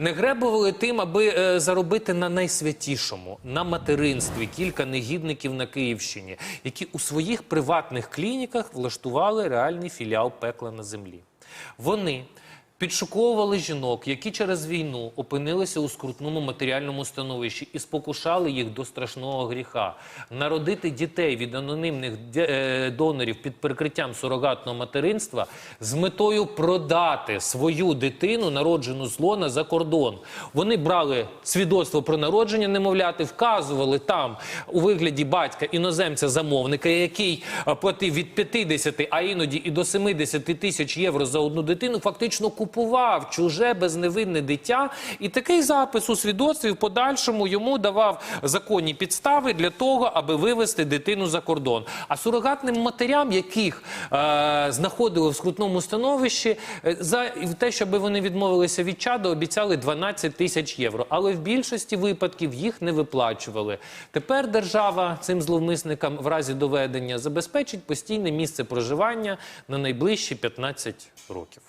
Не гребували тим, аби е, заробити на найсвятішому на материнстві кілька негідників на Київщині, які у своїх приватних клініках влаштували реальний філіал пекла на землі. Вони підшуковували жінок, які через війну опинилися у скрутному матеріальному становищі і спокушали їх до страшного гріха. Народити дітей від анонімних е, донорів під прикриттям сурогатного материнства з метою продати свою дитину, народжену з лона, за кордон. Вони брали свідоцтво про народження немовляти, вказували там у вигляді батька іноземця-замовника, який е, платив від 50, а іноді і до 70 тисяч євро за одну дитину, фактично купував чуже безневинне дитя. І такий запис у свідоцтві в подальшому йому давав законні підстави для того, аби вивести дитину за кордон. А сурогатним матерям, яких е, знаходили в скрутному становищі, е, за те, щоб вони відмовилися від чаду, обіцяли 12 тисяч євро. Але в більшості випадків їх не виплачували. Тепер держава цим зловмисникам в разі доведення забезпечить постійне місце проживання на найближчі 15 років.